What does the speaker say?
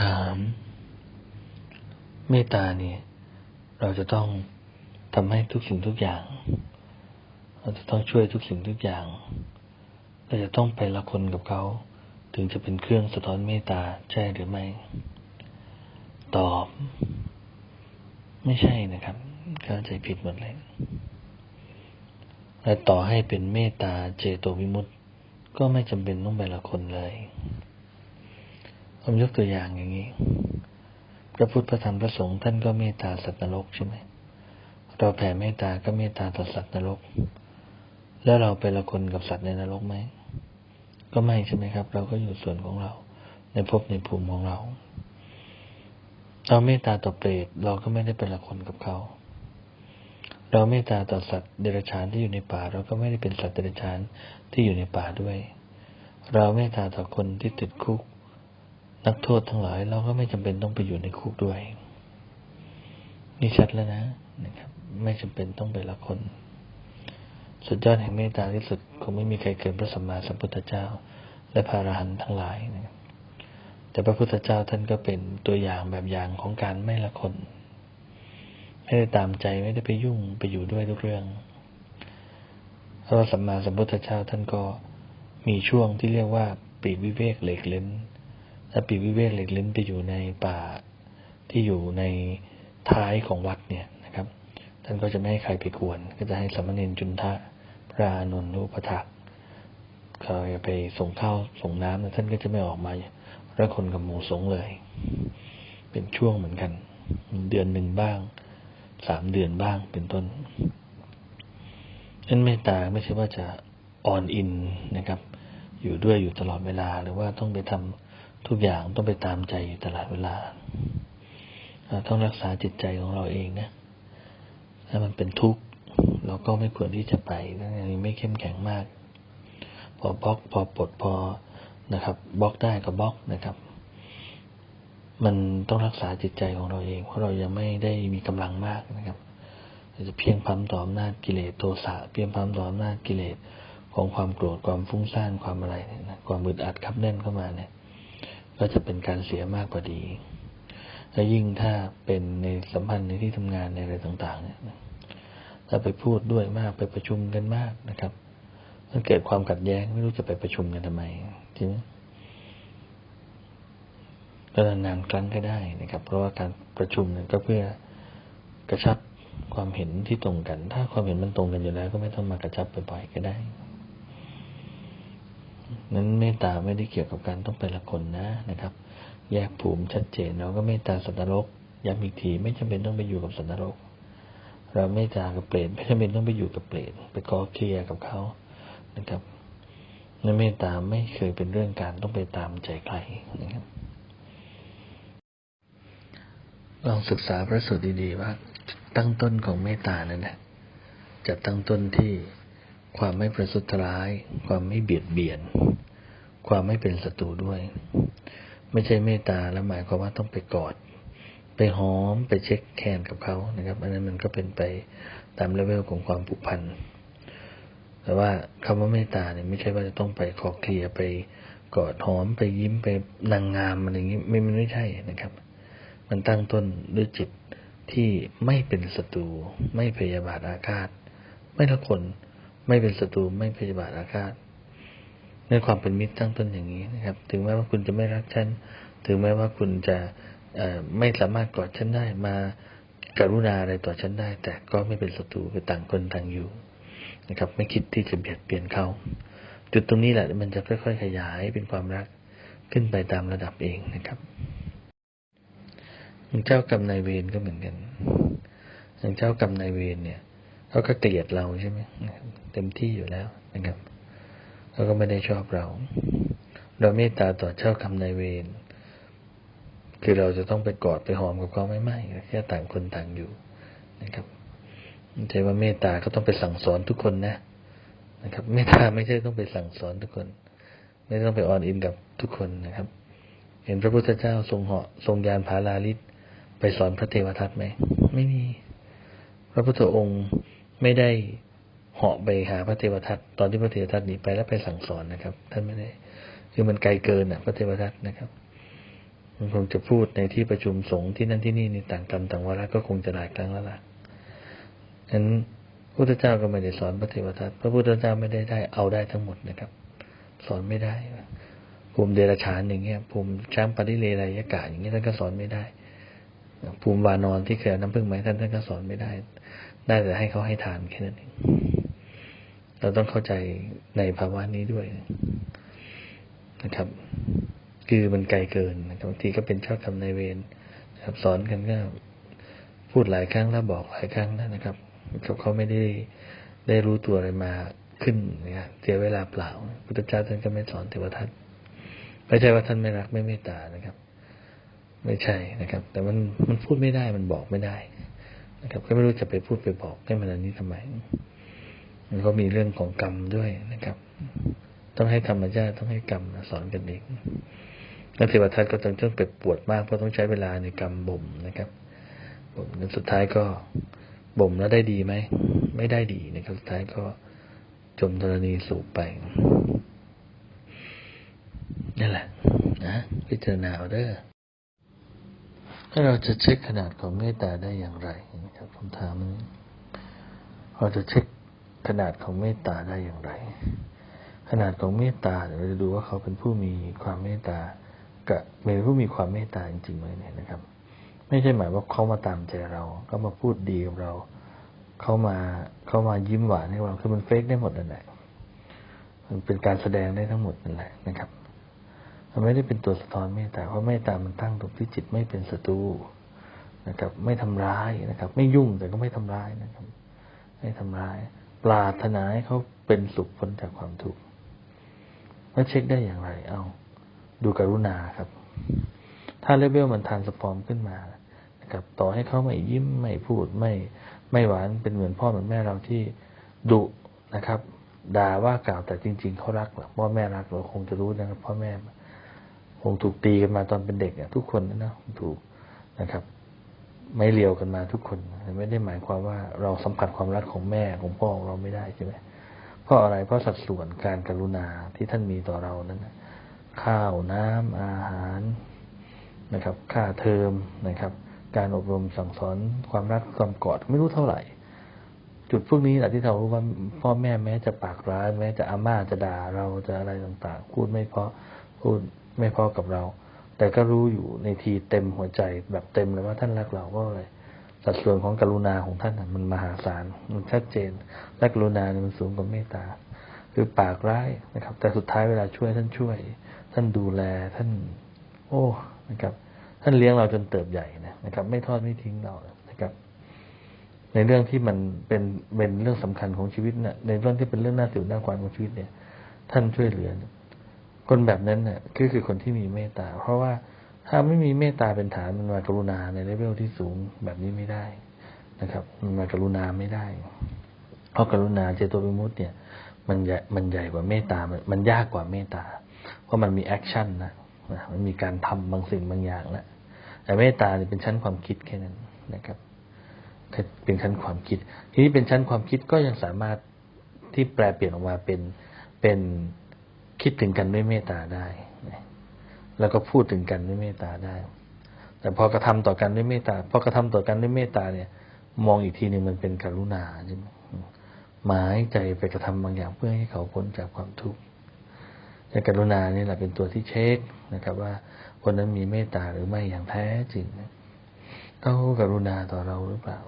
ถามเมตตาเนี่ย เราจะต้องทำให้ทุกสิ่งทุกอย่าง เราจะต้องช่วยทุกสิ่งทุกอย่าง เราจะต้องไปละคนกับเขา ถึงจะเป็นเครื่องสะท้อนเมตตาใช่หรือไม่ ตอบ ไม่ใช่นะครับ เข้าใจผิดหมดเลย และต่อให้เป็นเมตตาเจโตวิมุตติก็ไม่จำเป็นต้องไปละคนเลย ผมยกตัวอย่างอย่างนี้ พระพุทธพระธรรมพระสงฆ์ท่านก็เมตตาสัตว์นรกใช่ไหมเราแผ่เมตตาก็เมตตาต่อสัตว์นรก แล้วเราไปละคนกับสัตว์ในนรกไหม ก็ไม่ใช่ไหมครับ เราก็อยู่ส่วนของเรา ในภพในภูมิของเรา เราเมตตาต่อเปรตเราก็ไม่ได้เป็นละคนกับเขา เราเมตตาต่อสัตว์เดรัจฉานที่อยู่ในป่า เราก็ไม่ได้เป็นสัตว์เดรัจฉานที่อยู่ในป่าด้วย เราเมตตาต่อคนที่ติดคุก นักโทษทั้งหลาย เราก็ไม่จำเป็นต้องไปอยู่ในคุกด้วยนี่ชัดแล้วนะนะครับ ไม่จำเป็นต้องไปละคน สุดยอดแห่งเมตตาที่สุดคงไม่มีใครเกินพระสัมมาสัมพุทธเจ้า และพระอรหันต์ทั้งหลายนะครับแต่พระพุทธเจ้าท่านก็เป็นตัวอย่างแบบอย่างของการไม่ละคน ไม่ได้ตามใจไม่ได้ไปยุ่งไปอยู่ด้วยทุกเรื่องพระสัมมาสัมพุทธเจ้าท่านก็มีช่วงที่เรียกว่าปีกวิเวกเหล็กเล้น ถ้าปีวิเวกเหล็กเล้นไปอยู่ในป่าที่อยู่ในท้ายของวัดเนี่ยนะครับ ท่านก็จะไม่ให้ใครไปกวน ก็จะให้สามเณรจุนทะพระอานนท์รูปถักเขาไปส่งข้าวส่งน้ำท่านก็จะไม่ออกมาแล้วคนกับหมูสงเลย เป็นช่วงเหมือนกัน เดือนหนึ่งบ้าง สามเดือนบ้างเป็นต้นนั้นเมตตาไม่ใช่ว่าจะอ่อนอินนะครับ อยู่ด้วยอยู่ตลอดเวลา หรือว่าต้องไปทำทุกอย่างต้องไปตามใจอยู่ตลอดเวลา ต้องรักษาจิตใจของเราเองนะ ถ้ามันเป็นทุกข์เราก็ไม่ควรที่จะไปถ้ายังไม่เข้มแข็งมาก พอบล็อกพอปลดพอนะครับบล็อกได้ก็บล็อกนะครับ มันต้องรักษาจิตใจของเราเอง เพราะเรายังไม่ได้มีกำลังมากนะครับจะเพียงพัมต่ออำนาจกิเลสโทสะเพียงพัมต่ออำนาจกิเลส ของความโกรธความฟุ้งซ่านความอะไรเนี่ยนะความบึดอัดคับแน่นเข้ามาเนี่ย ก็จะเป็นการเสียมากกว่าดี และยิ่งถ้าเป็นในสัมพันธ์ในที่ทำงานในอะไรต่าง ๆ เนี่ยถ้าไปพูดด้วยมากไปประชุมกันมากนะครับมันเกิดความขัดแย้งไม่รู้จะไปประชุมกันทำไมจริงก็นานๆครั้งก็ได้นะครับ เพราะว่าการประชุมนั้นก็เพื่อกระชับความเห็นที่ตรงกัน ถ้าความเห็นมันตรงกันอยู่แล้ว ก็ไม่ต้องมากระชับบ่อยๆก็ได้ นั้นเมตตาไม่ได้เกี่ยวกับการต้องไปละคนนะนะครับ แยกภูมิชัดเจนเราก็เมตตาสัตว์นรกย้ำอีกทีไม่จำเป็นต้องไปอยู่กับสัตว์นรก เราเมตตากับเปรตไม่จำเป็นต้องไปอยู่กับเปรตไปกอเคลียกับเขานะครับนั้นเมตตาไม่เคยเป็นเรื่องการต้องไปตามใจใครนะครับลองศึกษาพระสูตรดีๆว่าตั้งต้นของเมตตานั่นนะจะตั้งต้นที่ ความไม่ประทุษร้าย ความไม่เบียดเบียน ความไม่เป็นศัตรูด้วย ไม่ใช่เมตตาแล้วหมายความว่าต้องไปกอด ไปหอมไปเช็คแคนกับเขานะครับ อันนั้นมันก็เป็นไปตามเลเวลของความผูกพันแต่ว่าคำว่าเมตตาเนี่ยไม่ใช่ว่าจะต้องไปขอเคลียไปกอดหอมไปยิ้มไปนางงามอะไรอย่างนี้ไม่มันไม่ใช่นะครับ มันตั้งต้นด้วยจิตที่ไม่เป็นศัตรูไม่พยาบาทอาฆาต ไม่ละคน ไม่เป็นศัตรูไม่พยาบาทอาฆาตในความเป็นมิตรตั้งต้นอย่างนี้นะครับ ถึงแม้ว่าคุณจะไม่รักฉัน ถึงแม้ว่าคุณจะไม่สามารถกอดฉันได้มาการุณาอะไรต่อฉันได้ แต่ก็ไม่เป็นศัตรูไปต่างคนต่างอยู่นะครับ ไม่คิดที่จะเบียดเบียนเขา จุดตรงนี้แหละมันจะค่อย ๆ ขยายเป็นความรักขึ้นไปตามระดับเองนะครับเจ้ากรรมนายเวรก็เหมือนกันเจ้ากรรมนายเวรเนี่ย เขาก็เกลียดเราใช่ไหมเต็มที่อยู่แล้วนะครับเขาก็ไม่ได้ชอบเรา เราเมตตาต่อเจ้ากรรมนายเวรคือเราจะต้องไปกอดไปหอมกับเขาไม่ไม่แค่ต่างคนต่างอยู่นะครับไม่ใช่ว่าเมตตาก็ต้องไปสั่งสอนทุกคนนะนะครับ เมตตาไม่ใช่ต้องไปสั่งสอนทุกคน ไม่ต้องไปออนอินกับทุกคนนะครับ เห็นพระพุทธเจ้าทรงเหาะทรงยานพาลาลิศไปสอนพระเทวทัตไหมไม่มี พระพุทธองค์ ไม่ได้เหาะไปหาพระเทวทัตตอนที่พระเทวทัตหนีไปแล้วไปสั่งสอนนะครับ ท่านไม่ได้คือมันไกลเกินอะ พระเทวทัตนะครับมันคงจะพูดในที่ประชุมสงฆ์ที่นั่นที่นี่ในต่างกรรมต่างวาระก็คงจะหลายครั้งแล้วล่ะฉะนั้นพระพุทธเจ้าก็ไม่ได้สอนพระเทวทัตพระพุทธเจ้าไม่ได้ได้เอาได้ทั้งหมดนะครับ สอนไม่ได้ภูมิเดรัจฉานอย่างเงี้ยภูมิช้างปริเลไรยกะอย่างเงี้ยท่านก็สอนไม่ได้ภูมิวานอนที่เคยเอาน้ำพึ่งไหมท่านท่านก็สอนไม่ได้ ได้แต่ให้เขาให้ทานแค่นั้นเองเราต้องเข้าใจในภาวะนี้ด้วยนะครับ คือมันไกลเกินนะครับบางทีก็เป็นเจ้ากรรมนายเวรนะครับ สอนกันก็พูดหลายครั้งแล้วบอกหลายครั้งแล้วนะครับเขาเขาไม่ได้ได้รู้ตัวอะไรมาขึ้นนะครับเสียเวลาเปล่าพุทธเจ้าท่านก็ไม่สอนเทวทัตไม่ใช่ว่าท่านไม่รักไม่เมตตานะครับ ไม่ใช่นะครับ แต่มันมันพูดไม่ได้มันบอกไม่ได้ นะครับก็ไม่รู้จะไปพูดไปบอกให้มันอันนี้ทำไม มันก็มีเรื่องของกรรมด้วยนะครับ ต้องให้ธรรมชาติต้องให้กรรมสอนกันเองแล้วเทวทัตก็ต้องต้องไปปวดมากเพราะต้องใช้เวลาในกรรมบ่มนะครับบ่มแล้วสุดท้ายก็บ่มแล้วได้ดีไหมไม่ได้ดีนะครับสุดท้ายก็จมธรณีสูบไปนั่นแหละนะพิจารณาเอาเด้อ ถ้าเราจะเช็คขนาดของเมตตาได้อย่างไรนะครับคำถามนี้เราจะเช็คขนาดของเมตตาได้อย่างไร ขนาดของเมตตาเราจะดูว่าเขาเป็นผู้มีความเมตตากับเป็นผู้มีความเมตตาจริงๆไหมเนี่ยนะครับ ไม่ใช่หมายว่าเขามาตามใจเรา ก็มาพูดดีกับเราเขามาเขามายิ้มหวานให้เราคือมันเฟกได้หมดนั่นแหละมันเป็นการแสดงได้ทั้งหมดนั่นแหละนะครับ มันไม่ได้เป็นตัวสะท้อนเมตตาเพราะเมตตามันตั้งตรงที่จิตไม่เป็นศัตรูนะครับ ไม่ทำร้ายนะครับ ไม่ยุ่งแต่ก็ไม่ทำร้ายนะครับ ไม่ทำร้าย ปรารถนาให้เขาเป็นสุขพ้นจากความทุกข์แล้วเช็คได้อย่างไร เอา ดูกรุณาครับ ถ้าเลเวลมันทานสปอมขึ้นมานะครับ ต่อให้เขาไม่ยิ้มไม่พูดไม่ไม่หวานเป็นเหมือนพ่อเหมือนแม่เราที่ดุนะครับด่าว่ากล่าวแต่จริง ๆเขารักหรอพ่อแม่รักเราคงจะรู้นะครับพ่อแม่ คงถูกตีกันมาตอนเป็นเด็กเนี่ยทุกคนนะนะถูกนะครับ ไม่เลียวกันมาทุกคนไม่ได้หมายความว่าเราสัมผัสความรักของแม่ของพ่อของเราไม่ได้ใช่ไหมเพราะอะไรเพราะสัดส่วนการกรุณาที่ท่านมีต่อเรานั้นข้าวน้ำอาหารนะครับ ค่าเทอมนะครับ การอบรมสั่งสอนความรักความกอดไม่รู้เท่าไหร่ จุดพวกนี้แหละที่เรารู้ว่าพ่อแม่แม้จะปากร้ายแม้จะอาม่าจะด่าเราจะอะไรต่างๆ พูดไม่เพราะพูด ไม่พอกับเรา แต่ก็รู้อยู่ในทีเต็มหัวใจแบบเต็มเลยว่าท่านรักเราก็เลยสัดส่วนของกรุณาของท่านมันมหาศาลมันชัดเจนและกรุณาเนี่ยมันสูงกว่าเมตตาคือปากร้ายนะครับ แต่สุดท้ายเวลาช่วยท่านช่วย ท่านดูแลท่าน โอ้นะครับ ท่านเลี้ยงเราจนเติบใหญ่นะครับ ไม่ทอดไม่ทิ้งเรานะครับ ในเรื่องที่มันเป็นเป็นเรื่องสำคัญของชีวิตเนี่ยในเรื่องที่เป็นเรื่องน่าสิวน่าควานของชีวิตเนี่ย ท่านช่วยเหลือ คนแบบนั้นเนี่ยก็คือคนที่มีเมตตา เพราะว่าถ้าไม่มีเมตตาเป็นฐานมันมากรุณาในเลเวลที่สูงแบบนี้ไม่ได้นะครับ มันมากรุณาไม่ได้ เพราะกรุณาเจโตวิมุตต์เนี่ย มันใหญ่มันใหญ่กว่าเมตตา มันยากกว่าเมตตา เพราะมันมีแอคชั่นนะมันมีการทำบางสิ่งบางอย่างนะแต่เมตตาเนี่ยเป็นชั้นความคิดแค่นั้นนะครับ เป็นชั้นความคิด ทีนี้เป็นชั้นความคิดก็ยังสามารถที่แปลเปลี่ยนออกมาเป็นเป็น คิดถึงกันด้วยเมตตาได้ แล้วก็พูดถึงกันด้วยเมตตาได้ แต่พอกระทำต่อกันด้วยเมตตาพอกระทำต่อกันด้วยเมตตาเนี่ย มองอีกทีหนึ่งมันเป็นกรุณาใช่ไหมหมายใจไปกระทำบางอย่างเพื่อให้เขาพ้นจากความทุกข์แต่กรุณานี่แหละเป็นตัวที่เช็คนะครับ ว่าคนนั้นมีเมตตาหรือไม่อย่างแท้จริงเขากรุณาต่อเราหรือเปล่า